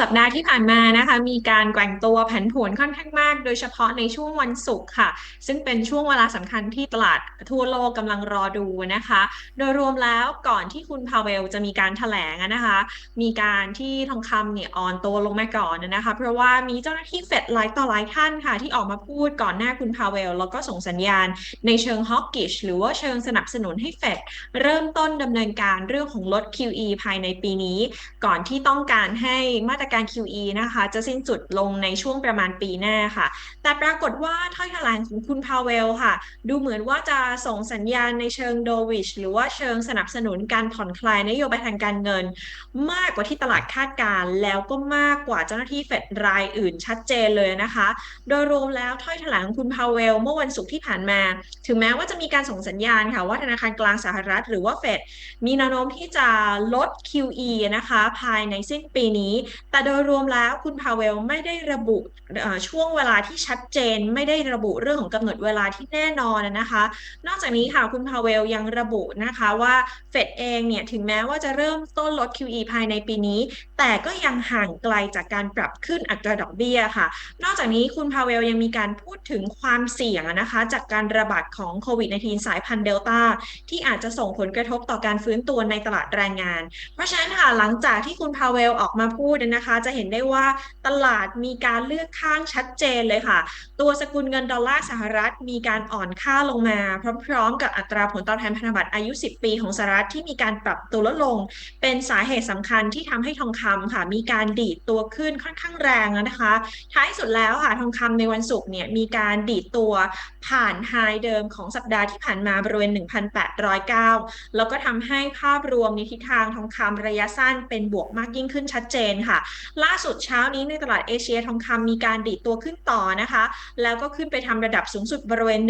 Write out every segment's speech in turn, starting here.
สัปดาห์ที่ผ่านมานะคะ มีการแกว่งตัวผันผวนค่อนข้างมาก โดยเฉพาะในช่วงวันศุกร์ค่ะ ซึ่งเป็นช่วงเวลาสำคัญที่ตลาดทั่วโลกกำลังรอดูนะคะ โดยรวมแล้วก่อนที่คุณพาเวลจะมีการถแถลงนะคะ มีการที่ทองคำเนี่ยอ่อนตัวลงมาก่อนนะคะ เพราะว่ามีเจ้าหน้าที่เฟดหลายต่อหลายท่านค่ะ ที่ออกมาพูดก่อนหน้าคุณพาเวล แล้วก็ส่งสัญญาณในเชิงฮอกกิชหรือว่าเชิงสนับสนุนให้เฟดเริ่มต้นดำเนินการเรื่องของลด QE ภายในปีนี้ ก่อนที่ต้องการให้มาตรการ QE นะคะ จะสิ้นสุดลงในช่วงประมาณปีหน้าค่ะ แต่ปรากฏว่าถ้อยแถลงของคุณพาเวลค่ะ ดูเหมือนว่าจะส่งสัญญาณในเชิงโดวิช หรือว่าเชิงสนับสนุนการผ่อนคลายนโยบายทางการเงิน มากกว่าที่ตลาดคาดการแล้วก็มากกว่าเจ้าหน้าที่เฟดรายอื่นชัดเจนเลยนะคะ โดยรวมแล้วถ้อยแถลงของคุณพาเวลเมื่อวันศุกร์ที่ผ่านมา ถึงแม้ว่าจะมีการส่งสัญญาณค่ะว่าธนาคารกลางสหรัฐ หรือว่าเฟดมีแนวโน้มที่จะลด QE นะคะ ภายในสิ้นปีนี้แต่โดยรวมแล้วคุณพาเวลไม่ได้ระบุช่วงเวลาที่ชัดเจน ไม่ได้ระบุเรื่องของกำหนดเวลาที่แน่นอนนะคะ นอกจากนี้ค่ะคุณพาเวลยังระบุนะคะว่าเฟดเองเนี่ยถึงแม้ว่าจะเริ่มต้นลด QE ภายในปีนี้ แต่ก็ยังห่างไกลจากการปรับขึ้นอัตราดอกเบี้ยค่ะ นอกจากนี้คุณพาเวลยังมีการพูดถึงความเสี่ยงนะคะ จากการระบาดของโควิด -19 สายพันธุ์เดลต้าที่อาจจะส่งผลกระทบต่อการฟื้นตัวในตลาดแรงงาน เพราะฉะนั้นค่ะหลังจากที่คุณพาเวลออกมาพูดนะคะจะเห็นได้ว่าตลาดมีการเลือกข้างชัดเจนเลยค่ะ ตัวสกุลเงินดอลลาร์สหรัฐมีการอ่อนค่าลงมา พร้อมๆ กับอัตราผลตอบแทนพันธบัตรอายุ 10 ปีของสหรัฐที่มีการปรับตัวลดลง เป็นสาเหตุสำคัญที่ทำให้ทองคำค่ะ มีการดีดตัวขึ้นค่อนข้างแรงนะคะ ท้ายสุดแล้วค่ะทองคำในวันศุกร์เนี่ยมีการดีดตัวผ่านไฮเดิมของสัปดาห์ที่ผ่านมาบริเวณ 1,809 แล้วก็ทำให้ภาพรวมในทิศทางทองคำระยะสั้นเป็นบวกมากยิ่งขึ้นชัดเจนค่ะล่าสุดเช้านี้ในตลาดเอเชียทองคำมีการดีดตัวขึ้นต่อนะคะ แล้วก็ขึ้นไปทำระดับสูงสุดบริเวณ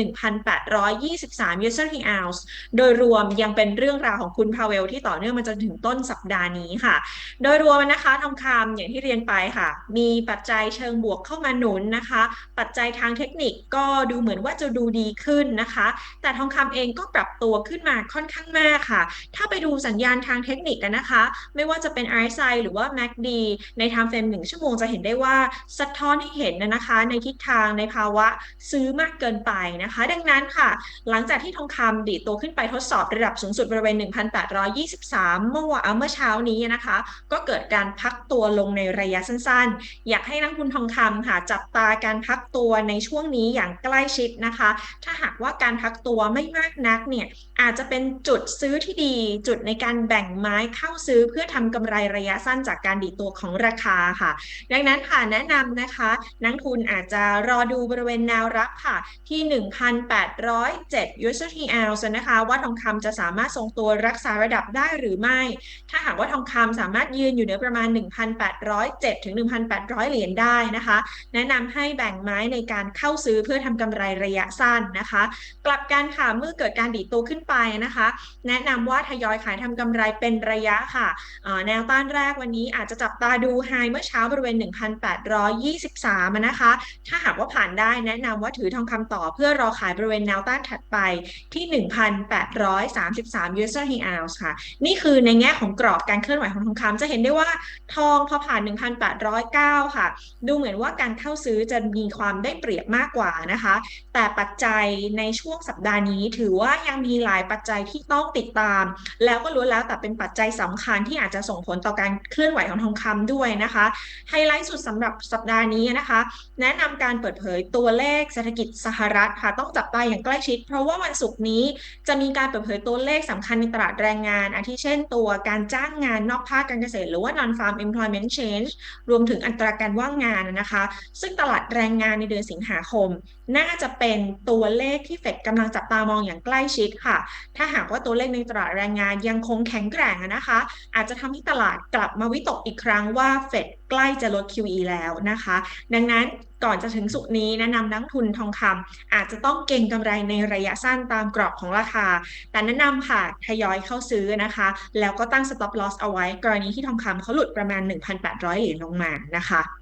1,823 user p ounce โดยรวมยังเป็นเรื่องราวของคุณพาเวลที่ต่อเนื่องมาจนถึงต้นสัปดาห์นี้ค่ะ โดยรวมนะคะทองคำอย่างที่เรียนไปค่ะ มีปัจจัยเชิงบวกเข้ามาหนุนนะคะ ปัจจัยทางเทคนิคก็ดูเหมือนว่าจะดูดีขึ้นนะคะ แต่ทองคำเองก็ปรับตัวขึ้นมาค่อนข้างมากค่ะ ถ้าไปดูสัญญาณทางเทคนิคกันนะคะ ไม่ว่าจะเป็น RSI หรือว่า MACD ใน time frame 1ชั่วโมงจะเห็นได้ว่าสะท้อนให้เห็นนะคะในทิศทางในภาวะซื้อมากเกินไปนะคะ ดังนั้นค่ะ หลังจากที่ทองคำดีตัวขึ้นไปทดสอบระดับสูงสุดบริเวณ 1,823 เมื่อวานเมื่อเช้านี้นะคะ ก็เกิดการพักตัวลงในระยะสั้นๆ อยากให้นักทุนทองคำค่ะ จับตาการพักตัวในช่วงนี้อย่างใกล้ชิดนะคะ ถ้าหากว่าการพักตัวไม่มากนักเนี่ยอาจจะเป็นจุดซื้อที่ดี จุดในการแบ่งไม้เข้าซื้อเพื่อทำกำไรระยะสั้นจากการดีตัวของราคาค่ะ ดังนั้นค่ะแนะนำนะคะ นักทุนอาจจะรอดูบริเวณแนวรับค่ะ ที่ 1,807 USD ounce นะคะ ว่าทองคำจะสามารถทรงตัวรักษาระดับได้หรือไม่ ถ้าหากว่าทองคำสามารถยืนอยู่เหนือประมาณ 1,807 ถึง 1,800 เหรียญได้นะคะ แนะนำให้แบ่งไม้ในการเข้าซื้อเพื่อทำกำไรระยะสั้นนะคะ กลับกันค่ะเมื่อเกิดการดีดตัวขึ้นไปนะคะ แนะนำว่าทยอยขายทำกำไรเป็นระยะค่ะแนวต้านแรกวันนี้อาจจะจับตาดููไฮเมื่อเช้าบริเวณ 1,823 นะคะ ถ้าหากว่าผ่านได้แนะนำว่าถือทองคำต่อเพื่อรอขายบริเวณแนวต้านถัดไปที่ 1,833 US d ounce ค่ะ นี่คือในแง่ของกรอบการเคลื่อนไหวของทองคำจะเห็นได้ว่าทองพอผ่าน 1,809 ค่ะ ดูเหมือนว่าการเข้าซื้อจะมีความได้เปรียบมากกว่านะคะ แต่ปัจจัยในช่วงสัปดาห์นี้ถือว่ายังมีหลายปัจจัยที่ต้องติดตาม แล้วก็รู้แล้วแต่เป็นปัจจัยสำคัญที่อาจจะส่งผลต่อการเคลื่อนไหวของทองคำด้วยนะคะ ไฮไลท์สุดสำหรับสัปดาห์นี้นะคะ แนะนำการเปิดเผยตัวเลขเศรษฐกิจสหรัฐค่ะ ต้องจับตาอย่างใกล้ชิด เพราะว่าวันศุกร์นี้จะมีการเปิดเผยตัวเลขสำคัญในตลาดแรงงาน อาทิเช่นตัวการจ้างงานนอกภาคการเกษตร หรือว่า non farm employment change รวมถึงอัตราการว่างงานนะคะ ซึ่งตลาดแรงงานในเดือนสิงหาคม น่าจะเป็นตัวเลขที่เฟดกำลังจับตามองอย่างใกล้ชิดค่ะ ถ้าหากว่าตัวเลขในตลาดแรงงานยังคงแข็งแกร่งนะคะ อาจจะทำให้ตลาดกลับมาวิตกอีกครั้งว่าว่าเฟดใกล้จะลด QE แล้วนะคะ ดังนั้นก่อนจะถึงสุดนี้แนะนำนักทุนทองคำอาจจะต้องเก่งกำไรในระยะสั้นตามกรอบของราคา แต่แนะนำค่ะทยอยเข้าซื้อนะคะ แล้วก็ตั้ง stop loss เอาไว้ กรณีที่ทองคำเขาหลุดประมาณ 1,800 เหรียญลงมานะคะ